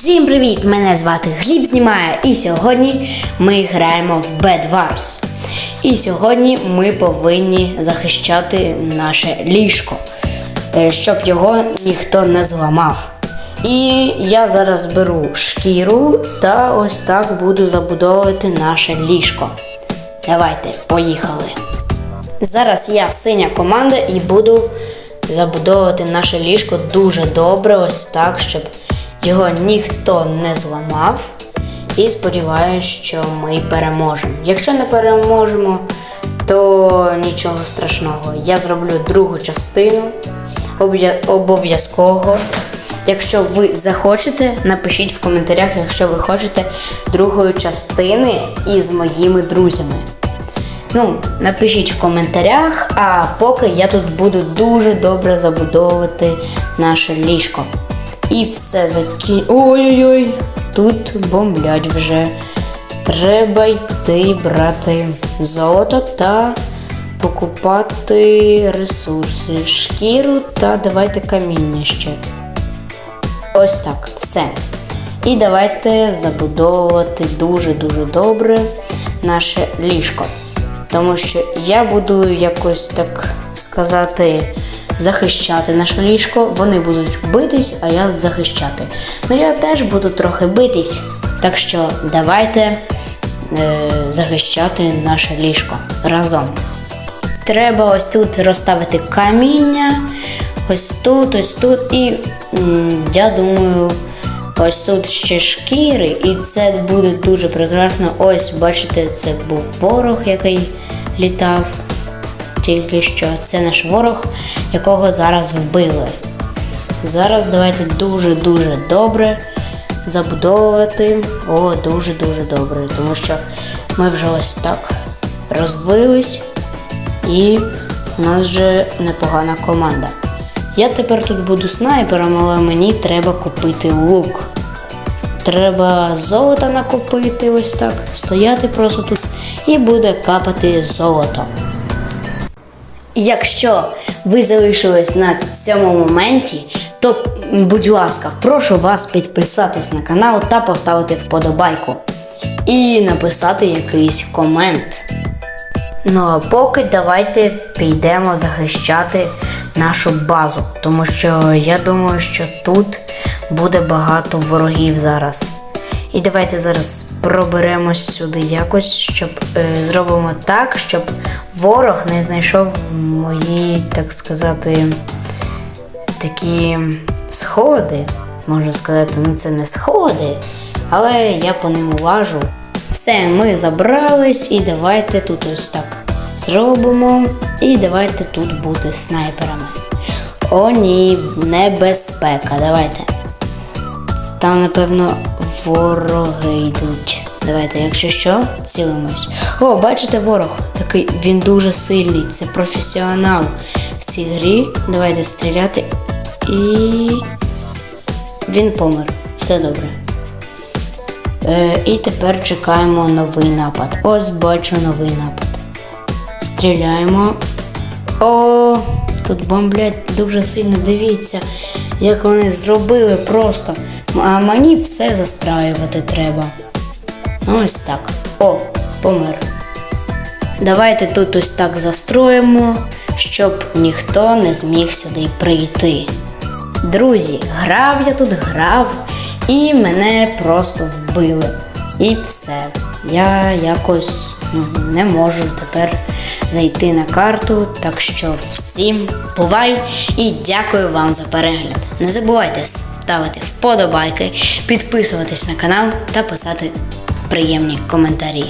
Всім привіт! Мене звати Гліб знімає, і сьогодні ми граємо в Bed Wars. І сьогодні ми повинні захищати наше ліжко, е, щоб його ніхто не зламав. І я зараз беру шкіру та ось так буду забудовувати наше ліжко. Давайте, поїхали. Зараз я синя команда і буду забудовувати наше ліжко дуже добре, ось так, щоб його ніхто не зламав. І сподіваюся, що ми переможемо. Якщо не переможемо, то нічого страшного. Я зроблю другу частину обов'язково. Якщо ви захочете, напишіть в коментарях, якщо ви хочете другої частини із моїми друзями. Ну, напишіть в коментарях, а поки я тут буду дуже добре забудовувати наше ліжко. І все закін... Ой-ой-ой, тут бомблять вже. Треба йти брати золото та покупати ресурси, шкіру та давайте каміння ще. Ось так, все. І давайте забудовувати дуже-дуже добре наше ліжко. Тому що я буду якось так сказати захищати наше ліжко. Вони будуть битись, а я захищати. Ну я теж буду трохи битись. Так що давайте е, захищати наше ліжко разом. Треба ось тут розставити каміння, ось тут, ось тут. І я думаю, ось тут ще шкіри, і це буде дуже прекрасно. Ось, бачите, це був ворог, який літав. Тільки що це наш ворог, якого зараз вбили. Зараз давайте дуже-дуже добре забудовувати. О, дуже-дуже добре. Тому що ми вже ось так розвились. І у нас вже непогана команда. Я тепер тут буду снайпером, але мені треба купити лук. Треба золота накопити ось так, стояти просто тут і буде капати золото. Якщо ви залишились на цьому моменті, то, будь ласка, прошу вас підписатись на канал та поставити вподобайку. І написати якийсь комент. Ну а поки давайте підемо захищати нашу базу, тому що я думаю, що тут буде багато ворогів зараз. І давайте зараз проберемось сюди якось, щоб е, зробимо так, щоб ворог не знайшов мої, так сказати, такі сходи. Можна сказати, ну це не сходи, але я по ним лажу. Все, ми забрались, і давайте тут ось так зробимо. І давайте тут бути снайперами. О, ні, небезпека. Давайте. Там, напевно, вороги йдуть. Давайте, якщо що, цілимось. О, бачите, ворог такий, він дуже сильний, це професіонал в цій грі. Давайте стріляти. І він помер. Все добре. Е, і тепер чекаємо новий напад. Ось бачу новий напад. Стріляємо. О, тут бомблять дуже сильно. Дивіться, як вони зробили просто. А мені все застраювати треба. Ну, ось так. О, помер. Давайте тут ось так застроїмо, щоб ніхто не зміг сюди прийти. Друзі, грав я тут грав, і мене просто вбили. І все. Я якось ну, не можу тепер зайти на карту. Так що всім бувай і дякую вам за перегляд. Не забувайте ставити вподобайки, підписуватись на канал та писати приємні коментарі.